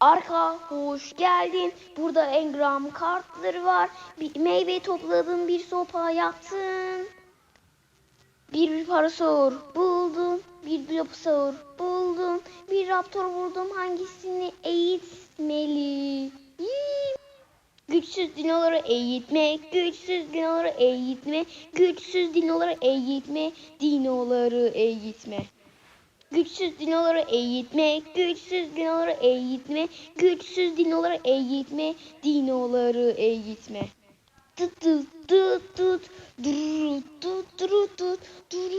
Arka hoş geldin. Burada engram kartları var. Bir meyve topladım, bir sopa yaptım. Bir parasor buldum, bir dinosaur buldum, bir raptor buldum. Hangisini eğitmeliyim? Güçsüz dinoları eğitme, güçsüz dinoları eğitme, güçsüz dinoları eğitme, dinoları eğitme. Güçsüz dinoları eğitme, güçsüz dinoları eğitme, güçsüz dinoları eğitme, dinoları eğitme. Tut tut tut tut, dururu tut turu tut, durururururururu.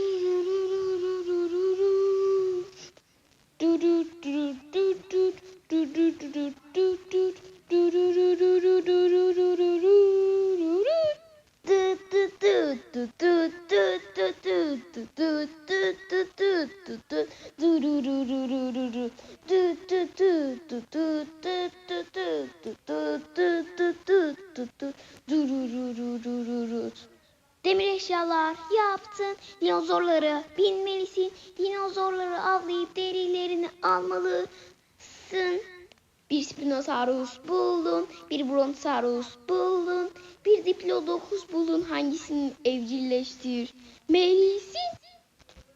Demir eşyalar yaptın. Dinozorlara binmelisin. Dinozorları avlayıp derilerini almalısın. Bir Spinosaurus buldun, bir Brontosaurus buldun, bir Diplodocus buldun. Hangisini evcilleştirmelisin?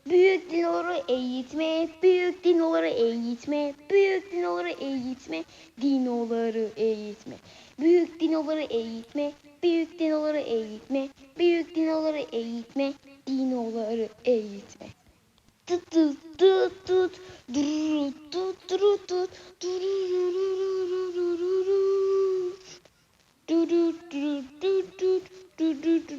Büyük dinoları eğitme, büyük dinoları eğitme, büyük dinoları eğitme, dinoları eğitme. Büyük dinoları eğitme, büyük dinoları eğitme, büyük dinoları eğitme, dinoları eğitme. Tut tut tut tut, dururu tut turu tut, durururururururu.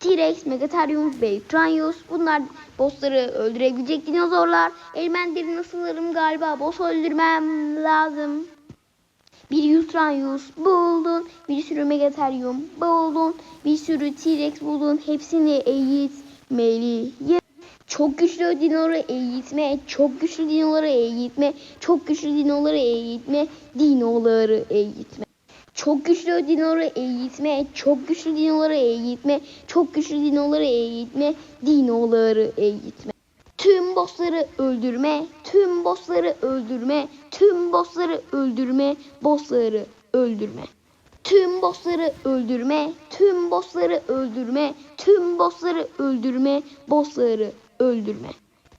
T-Rex, Megatherium ve bunlar bossları öldürebilecek dinozorlar. Elmenleri nasıllarım galiba boss öldürmem lazım. Bir Ultranyus buldun, bir sürü Megatherium buldun, bir sürü T-Rex buldun. Hepsini eğitmeliyim. Çok güçlü dinoları eğitme, çok güçlü dinoları eğitme, çok güçlü dinoları eğitme, dinoları eğitme. Çok güçlü dinoları eğitme, çok güçlü dinoları eğitme, çok güçlü dinoları eğitme, dinoları eğitme. Tüm bossları öldürme, tüm bossları öldürme, tüm bossları öldürme, bossları öldürme. Tüm bossları öldürme, tüm bossları öldürme, tüm bossları öldürme, bossları öldürme.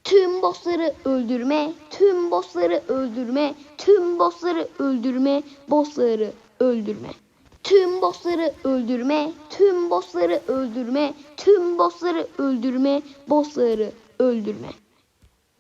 Tüm bossları öldürme, tüm bossları öldürme, tüm bossları öldürme, bossları öldürme. Tüm bossları öldürme, tüm bossları öldürme, tüm bossları öldürme, bossları öldürme.